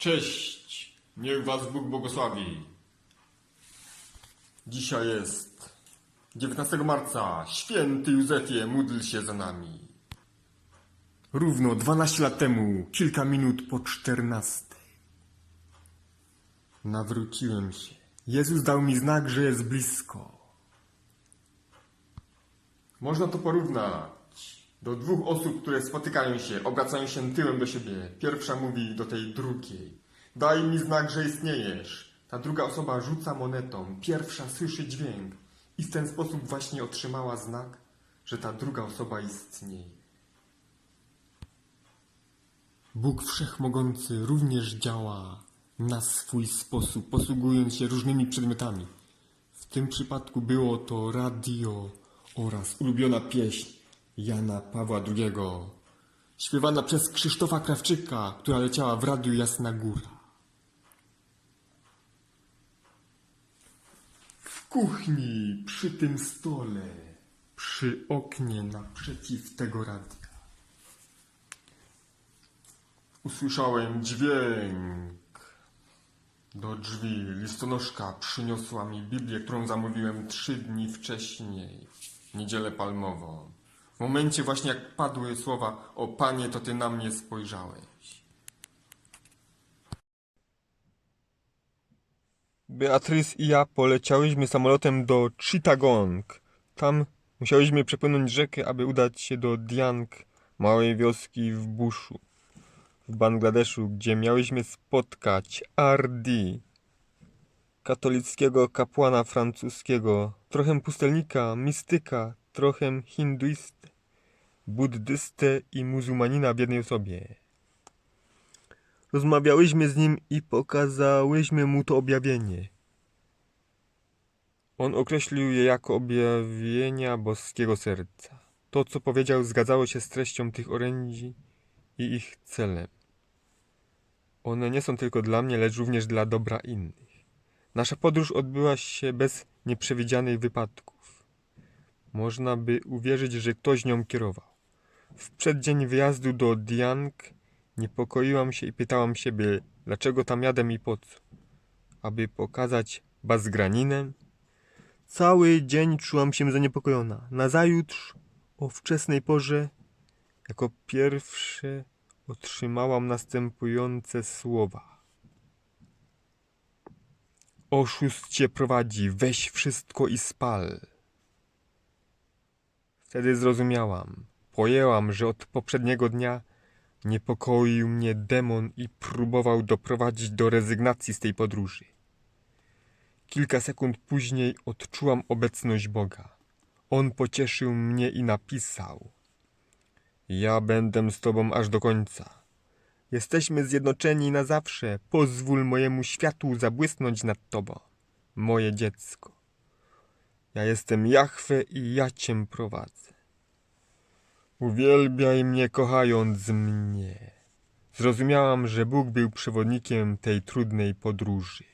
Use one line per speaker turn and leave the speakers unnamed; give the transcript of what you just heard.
Cześć! Niech Was Bóg błogosławi. Dzisiaj jest 19 marca. Święty Józefie, módl się za nami. Równo 12 lat temu, kilka minut po 14. Nawróciłem się. Jezus dał mi znak, że jest blisko. Można to porównać do dwóch osób, które spotykają się, obracają się tyłem do siebie. Pierwsza mówi do tej drugiej: Daj mi znak, że istniejesz. Ta druga osoba rzuca monetą, pierwsza słyszy dźwięk i w ten sposób właśnie otrzymała znak, że ta druga osoba istnieje. Bóg Wszechmogący również działa na swój sposób, posługując się różnymi przedmiotami. W tym przypadku było to radio oraz ulubiona pieśń Jana Pawła II, śpiewana przez Krzysztofa Krawczyka, która leciała w radiu Jasna Góra. W kuchni, przy tym stole, przy oknie naprzeciw tego radia. Usłyszałem dźwięk. Do drzwi listonoszka przyniosła mi Biblię, którą zamówiłem trzy dni wcześniej, niedzielę palmową. W momencie właśnie jak padły słowa o Panie, to Ty na mnie spojrzałeś.
Beatrice i ja poleciałyśmy samolotem do Chittagong. Tam musiałyśmy przepłynąć rzekę, aby udać się do Diang, małej wioski w buszu, w Bangladeszu, gdzie miałyśmy spotkać R.D., katolickiego kapłana francuskiego, trochę pustelnika, mistyka, trochę hinduistę, buddystę i muzułmanina w jednej osobie. Rozmawiałyśmy z nim i pokazałyśmy mu to objawienie. On określił je jako objawienia boskiego serca. To, co powiedział, zgadzało się z treścią tych orędzi i ich celem. One nie są tylko dla mnie, lecz również dla dobra innych. Nasza podróż odbyła się bez nieprzewidzianych wypadków. Można by uwierzyć, że ktoś nią kierował. W przeddzień wyjazdu do Diang Niepokoiłam się i pytałam siebie, dlaczego tam jadę i po co? Aby pokazać bazgraninę? Cały dzień czułam się zaniepokojona. Nazajutrz, o wczesnej porze, jako pierwsze otrzymałam następujące słowa. Oszust cię prowadzi, weź wszystko i spal. Wtedy zrozumiałam, pojęłam, że od poprzedniego dnia Niepokoił mnie demon i próbował doprowadzić do rezygnacji z tej podróży. Kilka sekund później odczułam obecność Boga. On pocieszył mnie i napisał: Ja będę z Tobą aż do końca. Jesteśmy zjednoczeni na zawsze. Pozwól mojemu światłu zabłysnąć nad Tobą, moje dziecko. Ja jestem Jahwe i ja Cię prowadzę. Uwielbiaj mnie, kochając mnie. Zrozumiałam, że Bóg był przewodnikiem tej trudnej podróży.